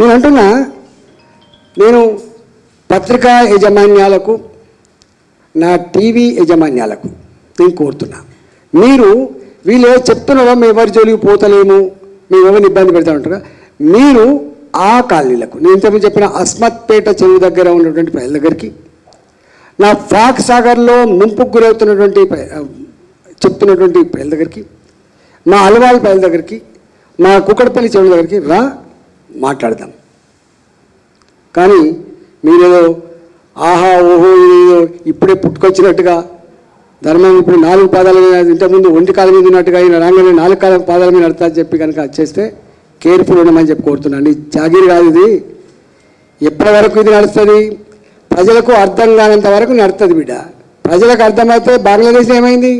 నేను అంటున్నా నేను పత్రికా యజమాన్యాలకు నా టీవీ యజమాన్యాలకు నేను కోరుతున్నా. మీరు వీళ్ళు ఏదో చెప్తున్నారో మేము ఎవరి జోలికి పోతలేము మేము ఎవరిని ఇబ్బంది పెడతామంటారు మీరు ఆ కాలనీలకు నేను ఇంతకుముందు చెప్పిన అస్మత్పేట చెరువు దగ్గర ఉన్నటువంటి ప్రజల దగ్గరికి నా ఫాక్ సాగర్లో ముంపుకు గురవుతున్నటువంటి చెప్తున్నటువంటి ప్రజల దగ్గరికి మా అలవాళ్ళ ప్రజల దగ్గరికి మా కుక్కడపల్లి చెరువు దగ్గరికి రా మాట్లాడదాం. కానీ మీరేదో ఆహా ఓహో ఇదేదో ఇప్పుడే పుట్టుకొచ్చినట్టుగా ధర్మం ఇప్పుడు నాలుగు పాదాల మీద ఇంతకుముందు ఒంటి కాలం మీద ఉన్నట్టుగా ఈయన రాగానే నాలుగు కాలం పాదాల మీద నడతా చెప్పి కనుక చేస్తే కేర్ఫుల్ ఉండమని చెప్పి కోరుతున్నాను. జాగీర్ కాదు ఇది. ఎప్పటి వరకు ఇది నడుస్తుంది? ప్రజలకు అర్థం కానంత వరకు నడుస్తుంది బిడ్డ. ప్రజలకు అర్థమైతే బంగ్లాదేశ్ ఏమైంది?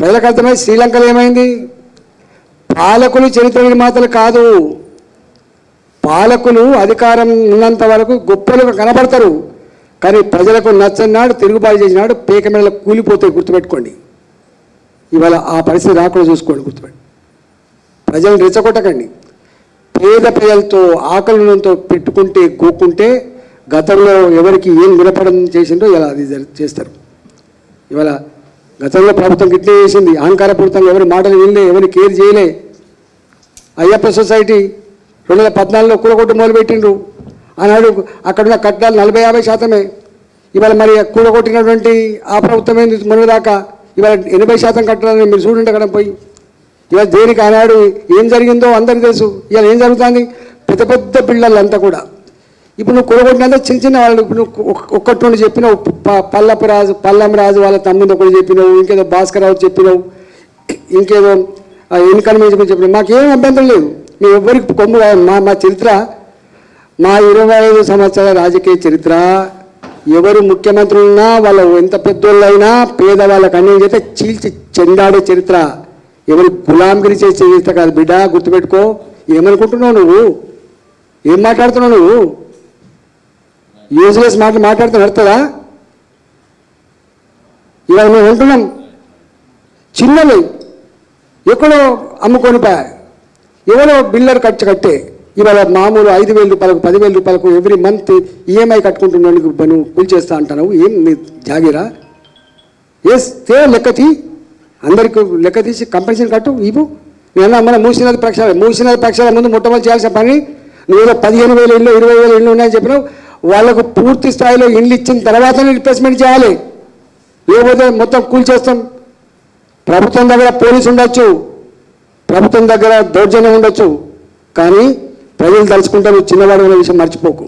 ప్రజలకు అర్థమైతే శ్రీలంకలో ఏమైంది? పాలకులు చరిత్ర నిర్మాతలు కాదు. పాలకులు అధికారం ఉన్నంత వరకు గొప్పలుగా కనబడతారు. కానీ ప్రజలకు నచ్చన్నాడు తిరుగుబాటు చేసినాడు పేక మెడలు కూలిపోతాయి గుర్తుపెట్టుకోండి. ఇవాళ ఆ పరిస్థితి రాకుండా చూసుకోండి గుర్తుపెట్టి ప్రజలను రెచ్చగొట్టకండి. పేద ప్రజలతో ఆకలితో పెట్టుకుంటే గోక్కుంటే గతంలో ఎవరికి ఏం నిలపడం చేసిందో ఇలా అది చేస్తారు. ఇవాళ గతంలో ప్రభుత్వం ఇట్లే చేసింది. అహంకారపూరితంగా ఎవరి మాటలు వినలే ఎవరి కేర్ చేయలే. అయ్యప్ప సొసైటీ రెండు వేల పద్నాలుగులో కూడగొట్టు మొదలుపెట్టిండ్రు. ఆనాడు అక్కడున్న కట్టడాలు నలభై యాభై శాతమే. ఇవాళ మరి కూడగొట్టినటువంటి ఆ ప్రభుత్వం ఏంది మొన్నదాకా ఇవాళ ఎనభై శాతం కట్టాలని మీరు చూడండి అక్కడ పోయి. ఇవాళ దేనికి ఆనాడు ఏం జరిగిందో అందరికీ తెలుసు. ఇవాళ ఏం జరుగుతుంది? పెద్ద పెద్ద పిల్లలు అంతా కూడా. ఇప్పుడు నువ్వు కూడగొట్టినంత చిన్న చిన్న వాళ్ళు ఇప్పుడు నువ్వు ఒక్కటి నుండి చెప్పినావు. ప- పల్లపు రాజు పల్లం రాజు వాళ్ళ తమ్ముడు ఒకటి చెప్పినావు. ఇంకేదో భాస్కర్ రావు చెప్పినావు. ఇంకేదో ఎన్నికల మీద చెప్పినావు. మాకేం అభ్యంతరం లేదు. మేము ఎవ్వరికి కొమ్ము మా మా చరిత్ర మా ఇరవై ఐదు సంవత్సరాల రాజకీయ చరిత్ర ఎవరు ముఖ్యమంత్రులు ఉన్నా వాళ్ళు ఎంత పెద్దోళ్ళైనా పేదవాళ్ళకి అన్యాయం చేస్తే చీల్చి చెండాడే చరిత్ర. ఎవరు గులాంగిరి చేసే చరిత్ర కాదు బిడ్డ గుర్తుపెట్టుకో. ఏమనుకుంటున్నావు నువ్వు? ఏం మాట్లాడుతున్నావు నువ్వు? యూజ్లెస్ మాటలు మాట్లాడితే నడుతుందా ఇవాళ మేము ఉంటున్నాం. చిన్నవి ఎక్కడో అమ్ముకొని పోయా. ఎవరో బిల్లర్ ఖర్చు కట్టే ఇవాళ మామూలు ఐదు వేల రూపాయలకు పదివేల రూపాయలకు ఎవ్రీ మంత్ ఈఎంఐ కట్టుకుంటున్నాను నువ్వు కూల్చేస్తా అంటాను ఏం నీ జాగిరా? ఎస్ తే లెక్క తీ. అందరికి లెక్క తీసి కంపెన్సేషన్ కట్టు ఇవ్వు. నేను మన మూసినది ప్రక్షాళన మూసినది పక్షాల ముందు మొట్టమొదటి చేయాల్సిన పని నువ్వు పదిహేను వేల ఇళ్ళు ఇరవై వేల ఇళ్ళు ఉన్నాయని చెప్పినావు వాళ్ళకు పూర్తి స్థాయిలో ఇండ్లు ఇచ్చిన తర్వాతనే రిప్లేస్మెంట్ చేయాలి. లేకపోతే మొత్తం కూల్చేస్తాం ప్రభుత్వం దగ్గర పోలీసు ఉండొచ్చు. ప్రభుత్వం దగ్గర దౌర్జన్యం ఉండొచ్చు కానీ ప్రజలు తలుచుకుంటే నువ్వు చిన్నవాడు అనే విషయం మర్చిపోకు.